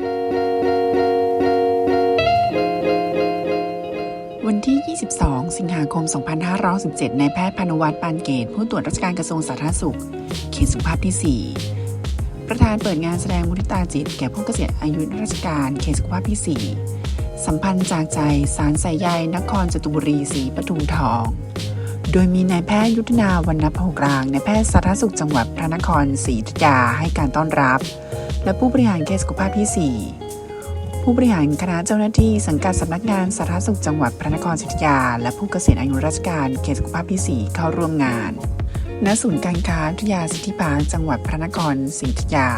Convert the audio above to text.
วันที่ 22 สิงหาคม 2567นายแพทย์พานุวัฒน์ปานเกต ผู้ตรวจราชการกระทรวงสาธารณสุข เขตสุขภาพที่ 4 ประธานเปิดงานแสดงมุทิตาจิต แก่ผู้เกษียณอายุราชการ เขตสุขภาพที่ 4 สัมพันธ์จากใจ สารสายใยนครจตุบุรีศรีปทุมทอง โดยมีนายแพทย์ยุทธนาวรรณพหกรางนายแพทย์สาธารณสุขจังหวัดพระนครศรีอยุธยาให้การต้อนรับ และผู้บริหารเขตสุขภาพที่ 4 ผู้บริหารคณะเจ้าหน้าที่สังกัดสำนักงานสาธารณสุขจังหวัดพระนครศรีอยุธยา และผู้เกษียณอายุราชการเขตสุขภาพที่ 4 เข้าร่วมงานณศูนย์การค้าทุยาสิทธิพานจังหวัดพระนครศรีอยุธยา